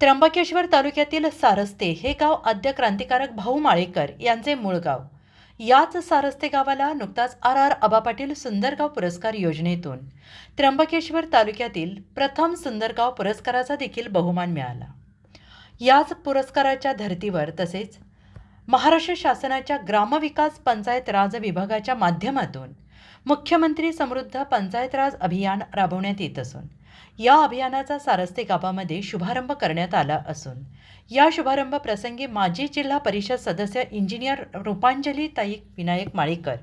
त्र्यंबकेश्वर तालुक्यातील सारस्ते हे गाव आद्य क्रांतिकारक भाऊ माळेकर यांचे मूळ गाव. याच सारस्ते गावाला नुकताच आर आर अबा पाटील सुंदरगाव पुरस्कार योजनेतून त्र्यंबकेश्वर तालुक्यातील प्रथम सुंदरगाव पुरस्काराचा देखील बहुमान मिळाला. याच पुरस्काराच्या धर्तीवर तसेच महाराष्ट्र शासनाच्या ग्रामविकास पंचायत राज विभागाच्या माध्यमातून मुख्यमंत्री समृद्ध पंचायत राज अभियान राबवण्यात येत असून या अभियानाचा सारस्ते गावामध्ये शुभारंभ करण्यात आला असून या शुभारंभ प्रसंगी माजी जिल्हा परिषद सदस्य इंजिनियर रूपांजली ताई विनायक माळेकर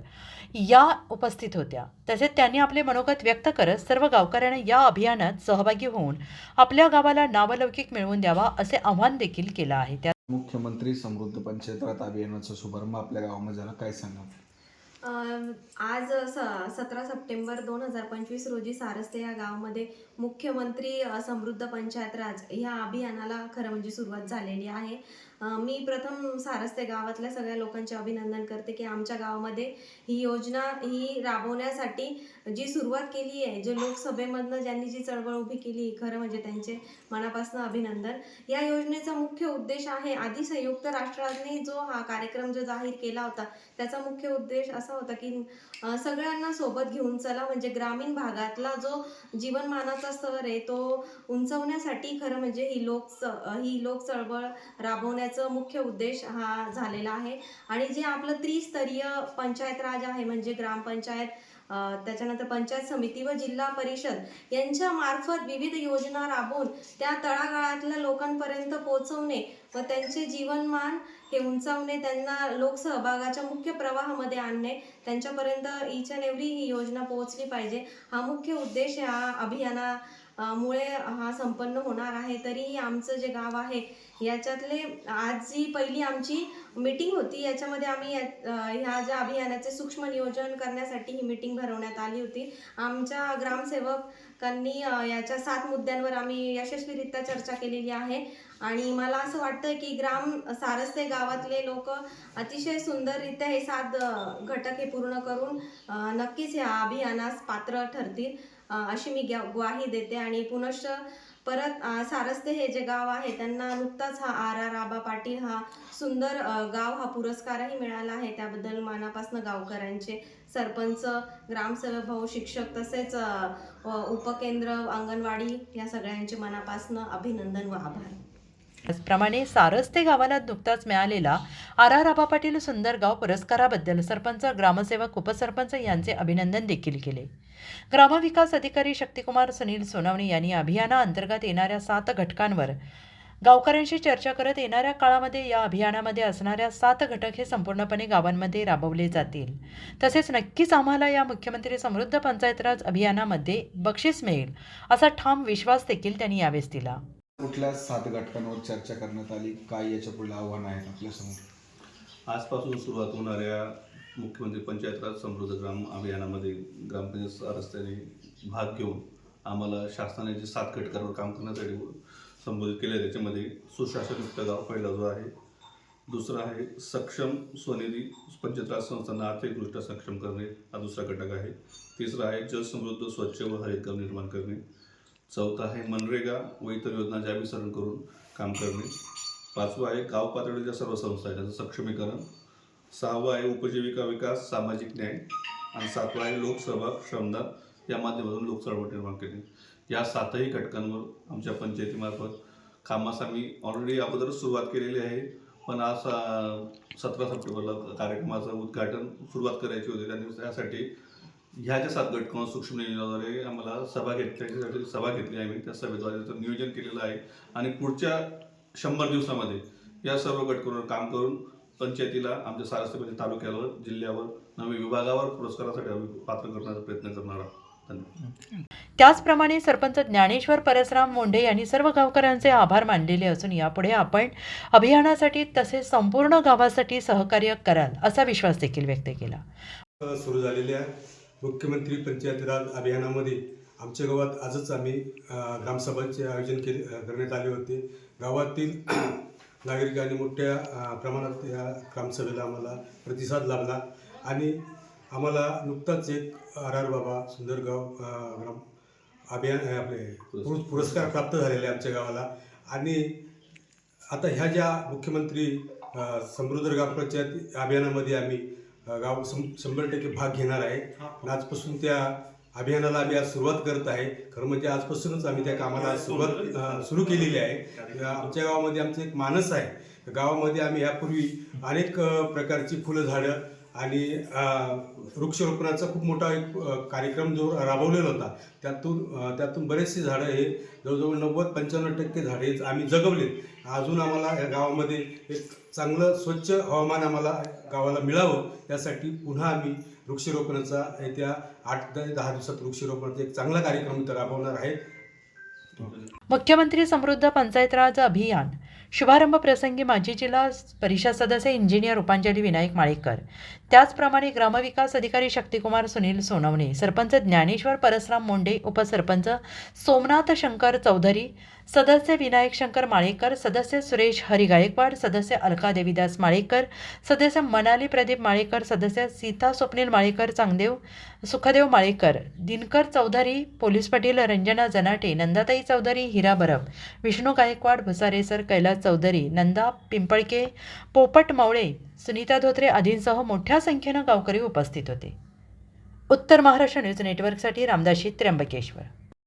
या उपस्थित होत्या. तसेच त्यांनी आपले मनोगत व्यक्त करत सर्व गावकऱ्यांना या अभियानात सहभागी होऊन आपल्या गावाला नावलौकिक मिळवून द्यावा असे आव्हान देखील केलं आहे. त्या मुख्यमंत्री समृद्ध पंचायत अभियानाचा शुभारंभ आपल्या गावामध्ये झाला. काय सांगा आज स सतरा सप्टेंबर दोन हजार पंचवीस रोजी सारस्ते या गावामध्ये मुख्यमंत्री समृद्ध पंचायत राज ह्या अभियानाला खरं म्हणजे सुरुवात झालेली आहे. मी प्रथम सारस्ते गावातल्या सगळ्या लोकांचे अभिनंदन करते की आमच्या गावामध्ये ही योजना ही राबवण्यासाठी जी सुरुवात केली आहे जे लोकसभेमधनं ज्यांनी जी चळवळ उभी केली खरं म्हणजे त्यांचे मनापासून अभिनंदन. या योजनेचा मुख्य उद्देश आहे आधी संयुक्त राष्ट्रांनी जो हा कार्यक्रम जो जाहीर केला होता त्याचा मुख्य उद्देश असा होता की सगळ्यांना सोबत घेऊन चला. म्हणजे ग्रामीण भागातला जो जीवनमानाचा स्तर आहे तो उंचवण्यासाठी खरं म्हणजे ही लोक ही लोक चळवळ राबवण्याचं मुख्य उद्देश हा झालेला आहे. आणि जे आपलं त्रिस्तरीय पंचायत राज आहे म्हणजे ग्रामपंचायत त्याच्यानंतर पंचायत समिती व जिल्हा परिषद यांच्या मार्फत विविध योजना राबवून त्या तळागाळातल्या लोकांपर्यंत पोहोचवणे व त्यांचे जीवनमान हे उंचावणे त्यांना लोकसहभागाच्या मुख्य प्रवाहामध्ये आणणे त्यांच्यापर्यंत इच अँड एव्हरी ही योजना पोहोचली पाहिजे. हा मुख्य उद्देश ह्या अभियाना मुळे हा संपन्न होणार आहे. तरीही आमचं जे गाव आहे याच्यातले आज जी पहिली आमची मीटिंग होती. याच्यामध्ये आम्ही या- ह्या ज्या अभियानाचे सूक्ष्म नियोजन करण्यासाठी ही मीटिंग भरवण्यात आली होती. आमच्या ग्रामसेवक त्यांनी याच्या सात मुद्द्यांवर आम्ही यशस्वीरित्या चर्चा केलेली आहे. आणि मला असं वाटतं की ग्राम सारस्ते गावातले लोक अतिशय सुंदररित्या हे सात घटक हे पूर्ण करून नक्कीच ह्या अभियानास पात्र ठरतील. अशी मी ग्वाही देते आणि पुनश्च परत सारस्ते हे जे गाव आहे त्यांना नुकताच हा आर आर आबा पाटील हा सुंदर गाव हा पुरस्कारही मिळाला आहे. त्याबद्दल मनापासून गावकऱ्यांचे सरपंच ग्रामसेवक भाऊ शिक्षक तसेच उपकेंद्र अंगणवाडी या सगळ्यांचे मनापासून अभिनंदन व आभार. त्याचप्रमाणे सारस्ते गावाला नुकताच मिळालेला आर आर आबा पाटील सुंदरगाव पुरस्काराबद्दल सरपंच ग्रामसेवक उपसरपंच यांचे अभिनंदन देखील केले. ग्रामविकास अधिकारी शक्तिकुमार सुनील सोनवणे यांनी अभियानाअंतर्गत येणाऱ्या सात घटकांवर गावकऱ्यांशी चर्चा करत येणाऱ्या काळामध्ये या अभियानामध्ये असणाऱ्या सात घटक हे संपूर्णपणे गावांमध्ये राबवले जातील. तसेच नक्कीच आम्हाला या मुख्यमंत्री समृद्ध पंचायतराज अभियानामध्ये बक्षीस मिळेल असा ठाम विश्वास देखील त्यांनी यावेळेस दिला. कुठल्या सात घटकांवर चर्चा करण्यात आली? काय याच्यापुढे आव्हान आहेत आपल्यासमोर आजपासून सुरुवात होणाऱ्या मुख्यमंत्री पंचायत राज समृद्ध ग्राम अभियानामध्ये ग्रामपंचायत रस्त्याने भाग घेऊन आम्हाला शासनाने जे सात घटकांवर काम करण्यासाठी संबोधित केले त्याच्यामध्ये सुशासनयुक्त गाव पहिला जो आहे दुसरा आहे सक्षम स्वनिधी पंचायत राज संस्थांना आर्थिकदृष्ट्या सक्षम करणे हा दुसरा घटक आहे. तिसरा आहे जलसमृद्ध स्वच्छ व हरित गाव निर्माण करणे. चौथा आहे मनरेगा व इतर योजना जागीकरण करून काम करणे. पाचवा आहे गाव पातळीच्या सर्व संस्था आहेत त्याचं सक्षमीकरण. सहावं आहे उपजीविका विकास सामाजिक न्याय. आणि सातवा आहे लोकसहभाग श्रमदान या माध्यमातून लोकचळवळ निर्माण करणे या सातही घटकांवर आमच्या पंचायतीमार्फत कामास आम्ही ऑलरेडी अगोदरच सुरुवात केलेली आहे. पण आज सतरा सप्टेंबरला कार्यक्रमाचं उद्घाटन सुरुवात करायची होती. त्यांनी त्यासाठी ह्या ज्या सात घटकांवर सूक्ष्म नियोजनाद्वारे आम्हाला सभा घेतल्यासाठी सभा घेतली आम्ही त्या सभेद्वारे त्याचं नियोजन केलेलं आहे. आणि पुढच्या शंभर दिवसामध्ये या सर्व घटकांवर काम करून पंचायतीला आमच्या सारस्ते पंचायत तालुक्यावर जिल्ह्यावर नवी विभागावर पुरस्कारासाठी आम्ही पात्र करण्याचा प्रयत्न करणार आहोत. त्याचप्रमाणे सरपंच ज्ञानेश्वर परसराम मुंडे यांनी सर्व गावकऱ्यांचे आभार मानलेले असून यापुढे आपण अभियानासाठी तसेच संपूर्ण गावासाठी सहकार्य कराल असा विश्वास देखील व्यक्त केला. सुरू झालेल्या मुख्यमंत्री पंचायत राज अभियानामध्ये आमच्या गावात आजच आम्ही ग्रामसभांचे आयोजन केले करण्यात आले होते. गावातील नागरिकांनी मोठ्या प्रमाणात या ग्रामसभेला आम्हाला प्रतिसाद लाभला आणि आम्हाला नुकताच एक आर आर बाबा सुंदरगाव ग्राम अभियान आपले पुरस्कार प्राप्त झालेले आहे आमच्या गावाला आणि आता ह्या ज्या मुख्यमंत्री समृद्ध ग्रामपंचायत अभियानामध्ये आम्ही गाव शंभर टक्के भाग घेणार आहे. आजपासून त्या अभियानाला आम्ही आज सुरुवात करत आहे. खरं म्हणजे आजपासूनच आम्ही त्या कामाला सुरुवात सुरू केलेली आहे. आमच्या गावामध्ये आमचं एक मानस आहे. गावामध्ये आम्ही यापूर्वी अनेक प्रकारची फुलं झाडं आणि वृक्षरोपणाचा खूप मोठा एक कार्यक्रम जो राबवलेला होता. त्यातून त्यातून बरेचसे झाडं हे जवळजवळ नव्वद पंच्याण्णव टक्के झाडे आम्ही जगवलेत. अजून आम्हाला या गावामध्ये एक चांगलं स्वच्छ हवामान आम्हाला गावाला मिळावं यासाठी पुन्हा आम्ही वृक्षरोपणाचा येत्या आठ ते दहा दिवसात वृक्षरोपणाचा एक चांगला कार्यक्रम इथं राबवणार आहे. मुख्यमंत्री समृद्ध पंचायत राज अभियान. शुभारंभ प्रसंगी माजी जिल्हा परिषद सदस्य इंजिनियर रूपांजली विनायक माळेकर. त्याचप्रमाणे ग्रामविकास अधिकारी शक्तिकुमार सुनील सोनवणे सरपंच ज्ञानेश्वर परसराम मोंडे उपसरपंच सोमनाथ शंकर चौधरी सदस्य विनायक शंकर माळेकर सदस्य सुरेश हरी गायकवाड सदस्य अलका देवीदास माळेकर सदस्य मनाली प्रदीप माळेकर सदस्य सीता स्वप्नील माळेकर चांगदेव सुखदेव माळेकर दिनकर चौधरी पोलीस पाटील रंजना जनाटे नंदाताई चौधरी हिरा बरब विष्णू गायकवाड भुसारेसर कैलास चौधरी नंदा पिंपळके पोपट मावळे सुनीता धोत्रे आदींसह मोठ्या संख्येनं गावकरी उपस्थित होते. उत्तर महाराष्ट्र न्यूज नेटवर्कसाठी रामदाशी त्र्यंबकेश्वर.